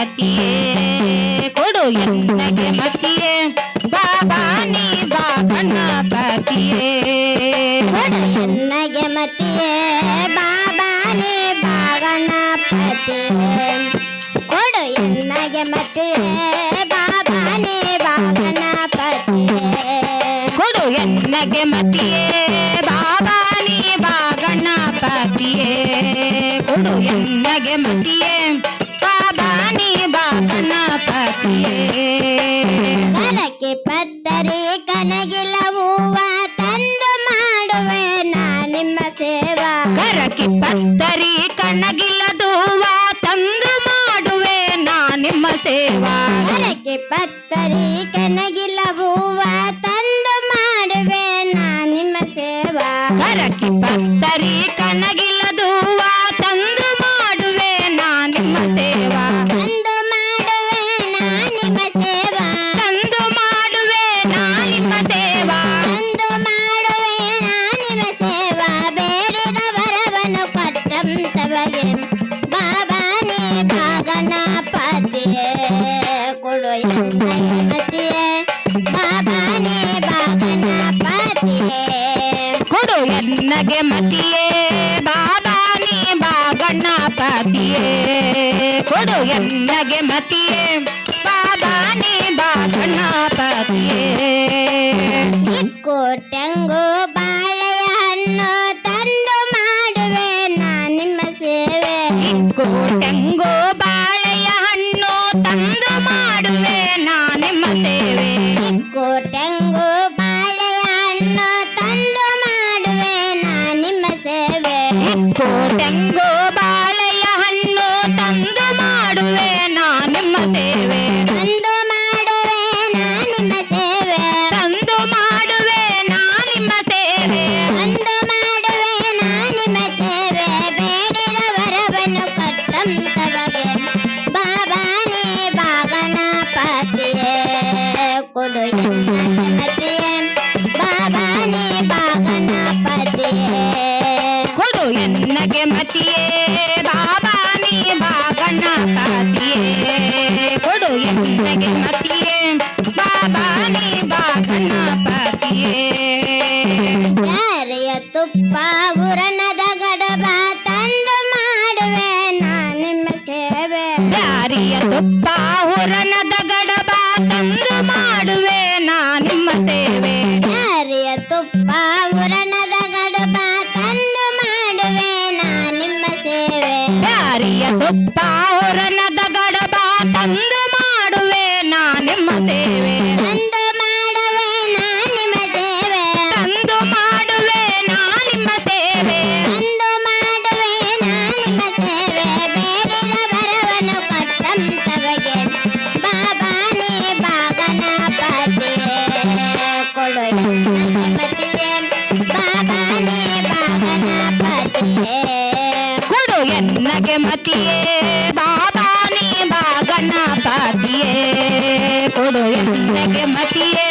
ಬಾ ಗಣಪತಿಯೇ ಕೊಡು ಎನ್ನಗೆ ಮತಿಯೇ ಬಾಬಾ ನೀ ಪತಿಯೇ. ಕೊಡು ಎನ್ನಗೆ ಮತಿಯೇ ಬಾಬಾನಿ ಬಾಗನ ಪತಿಯೇ. ಕೊಡು ಎನ್ನಗೆ ಮತಿಯೇ ಬಾಬಾನಿ ಬಾಗನ ಪತಿಯೇ. ಕೊಡು ಎನ್ನಗೆ ಮತಿಯೇ ಬಾಬಾ ನೀ ಪತಿಯೇ. ಕೊಡು ಎನ್ನಗೆ ಮತಿಯೇ ಬಾಬಾ ನೀ ಬಾ ಗಣಪತಿಯೇ ಕರಕ್ಕೆ ಪತ್ತರಿ ಕನಗಿಲ ತಂದು ಮಾಡುವೆ ನಾ ನಿಮ್ಮ ಸೇವಾ. ಕರಕಿ ಪತ್ತರಿ ಕಣ್ಣಗಿಲ್ಲದುವ ತಂದು ಮಾಡುವೆ ನಾ ನಿಮ್ಮ ಸೇವಾ. ಕರಕ್ಕೆ ಪತ್ತರಿ ಎನ್ನಗೆ ಮತಿಯೇ ಗಣಪತಿಯೇ ಕೊಡು ಎನ್ನಗೆ ಮತಿಯೇ ಬಾಬಾ ನೀ ಬಾ ಗಣಪತಿಯೇ ತುಪ್ಪ ಉರಣದ ಗಡಬ ತಂದು ಮಾಡುವೆ ನಾ ನಿಮ್ಮ ಸೇವೆ. ಯಾರಿಯ ತುಪ್ಪ ಉರಣದ ಗಡಬ ತಂದು ಮಾಡುವೆ ನಾ ನಿಮ್ಮ ಸೇವೆ. ಯಾರಿಯ ತುಪ್ಪ ಉರಣದ ಗಡಬ ತಂದು ಮಾಡುವೆ ನಾ ನಿಮ್ಮ ಸೇವೆ. ಯಾರಿಯ ತುಪ್ಪ ಕೊಡು ಎನ್ನಗೆ ಮತಿಯೇ ಬಾಬಾನೇ ಬಾಗಣಪತಿಯೇ ಕೊಡು ಎನ್ನಗೆ ಮತಿಯೇ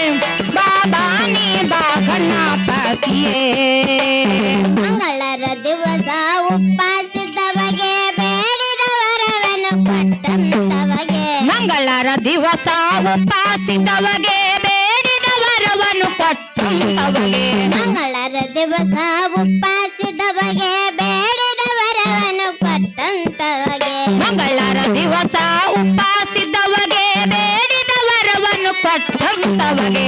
ಮಂಗಳರ ದಿವಸ ಉಪಾಸಿದವಗೆ ಬೇಡಿದವರವನು ಕೊಟ್ಟಂತವಗೆ ಮಂಗಳರ ದಿವಸ ಉಪಾಸಿದವಗೆ ಬೇಡಿದ ಕೊಟ್ಟಂತವಗೆ ಮಂಗಳರ ದಿವಸ ಉಪಾಸಿದವಗೆ ಬೇಡಿದ ವರವನ್ನು ಕೊಟ್ಟಂತವಗೆ ಮಂಗಳರ ದಿವಸ ಉಪಾಸಿದವಗೆ ಬೇಡಿದ ವರವನ್ನು ಕೊಟ್ಟಂತವಗೆ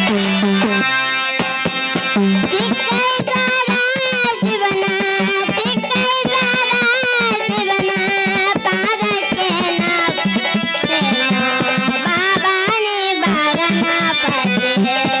Yeah.